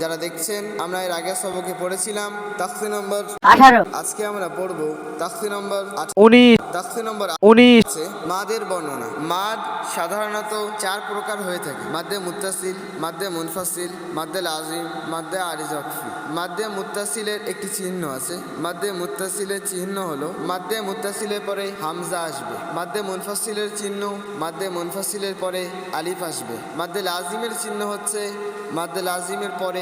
যারা দেখছেন আমরা এর আগের সবকে পড়েছিলাম তাকসি নম্বর আঠারো। আজকে আমরা পড়ব তাকসি নম্বর উনিশ। তাকসি নম্বর উনিশ। মাদের বর্ণনা। মাদ সাধারণত চার প্রকার হয়ে থাকে। মাদ্দে মুত্তাসিল মাদ্দে মুনফাসিল মাদ্দে লাজিম মাদ্দে আরিজকফি। মাদ্দে মুত্তাসিলের একটি চিহ্ন আছে। মাদ্দে মুত্তাসিলের চিহ্ন হলো মাদ্দে মুত্তাসিলের পরে হামজা আসবে। মাদ্দে মুনফাসিলের চিহ্ন মাদ্দে মুনফাসিলের পরে আলিফ আসবে। মাদ্দে লাজিমের চিহ্ন হচ্ছে মাদ্দে লাজিমের পরে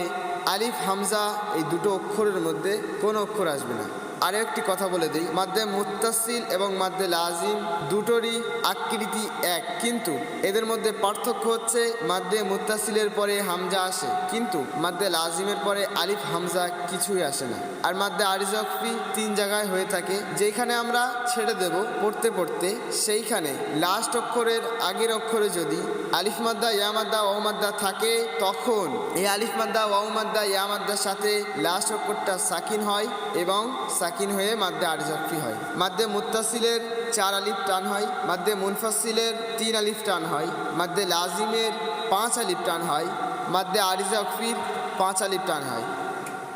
আলিফ হামজা এই দুটো অক্ষরের মধ্যে কোনো অক্ষর আসবে না। আরও একটি কথা বলে দিই, মাদ্দে মুত্তাসিল এবং মাদ্দে লাজিম দুটোরই আকৃতি এক। কিন্তু এদের মধ্যে পার্থক্য হচ্ছে মাদ্দে মুত্তাসিলের পরে হামজা আসে, কিন্তু মাদ্দে লাজিমের পরে আলিফ হামজা কিছুই আসে না। আর মাদ্দে আরিজকফি তিন জায়গায় হয়ে থাকে যেখানে আমরা ছেড়ে দেব পড়তে পড়তে, সেইখানে লাস্ট অক্ষরের আগের অক্ষরে যদি আলিফ মাদ্দা, ইয়া মাদ্দা ও মাদ্দা থাকে, তখন এই আলিফ মাদ্দা, ওয়াও মাদ্দা, ইয়া সাথে লাস্ট অক্ষরটা সাকিন হয় এবং সাকিন হয়ে মাদ্দে আরিজকফি হয়। মাদ্দে মুত্তাসিলের চার আলিফ টান হয়, মাদ্দে মুনফাসিলের তিন আলিফ টান হয়, মাদ্দে লাজিমের পাঁচ আলিফ টান হয়, মাদ্দে আরিজকফির পাঁচ আলিফ টান হয়।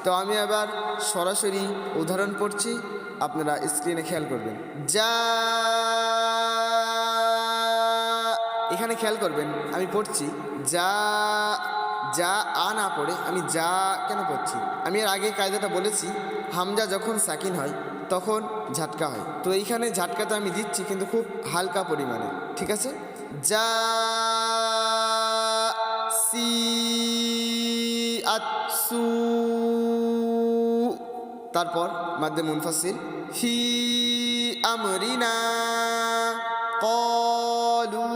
তো আমি আবার সরাসরি উদাহরণ পড়ছি, আপনারা স্ক্রিনে খেয়াল করবেন। যা এখানে খেয়াল করবেন, আমি পড়ছি, যা যা আ না পড়ে, আমি যা কেন পড়ছি? আমি এর আগে কায়দাটা বলেছি, হামজা যখন সাকিন হয়, তখন ঝাটকা হয়। তো এইখানে ঝাটকা তো আমি দিচ্ছি, কিন্তু খুব হালকা পরিমাণে, ঠিক আছে? যা সি আৎসু, তারপর মাধ্যম মুনফাসির হি আমরিনা, কলু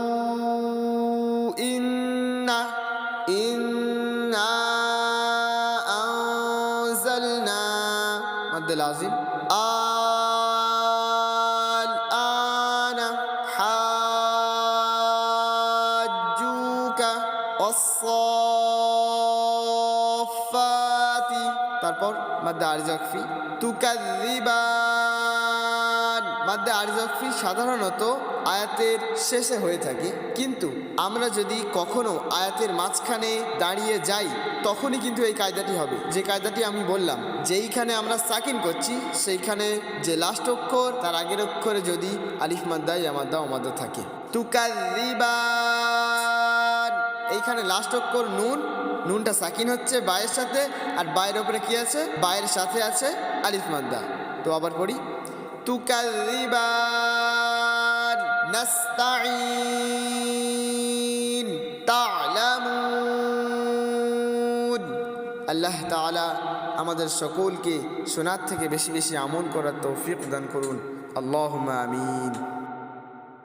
ইন্না, ইন مد لازم الآن حاجوك والصافات তারপর মাদ্দা আরজাকফি তুকাদ্দিবান মাদ্দা আরজাকফি সাধারণত আয়াতের শেষে হয়ে থাকে। কিন্তু আমরা যদি কখনো আয়াতের মাঝখানে দাঁড়িয়ে যাই, তখনই কিন্তু এই কায়দাটি হবে। যে কায়দাটি আমি বললাম, যেইখানে আমরা সাকিন করছি, সেইখানে যে লাস্ট অক্ষর, তার আগের অক্ষরে যদি আলিফ মাদ্দা ইয়ামাদ্দা ওমাদ্দা থাকে। তুকাদ্দিবান এইখানে লাস্ট অক্ষর নুন, নুনটা সাকিন হচ্ছে বায়ের সাথে, আর বায়ের ওপরে কি আছে? বায়ের সাথে আছে আলিফ মাদ্দা তো আবার পড়ি। তুকাল্লিবান نستعين. تعلمون. আল্লাহ তাআলা আমাদের সকলকে সোনার থেকে বেশি বেশি আমল করার তৌফিক দান করুন। আল্লাহ আমিন।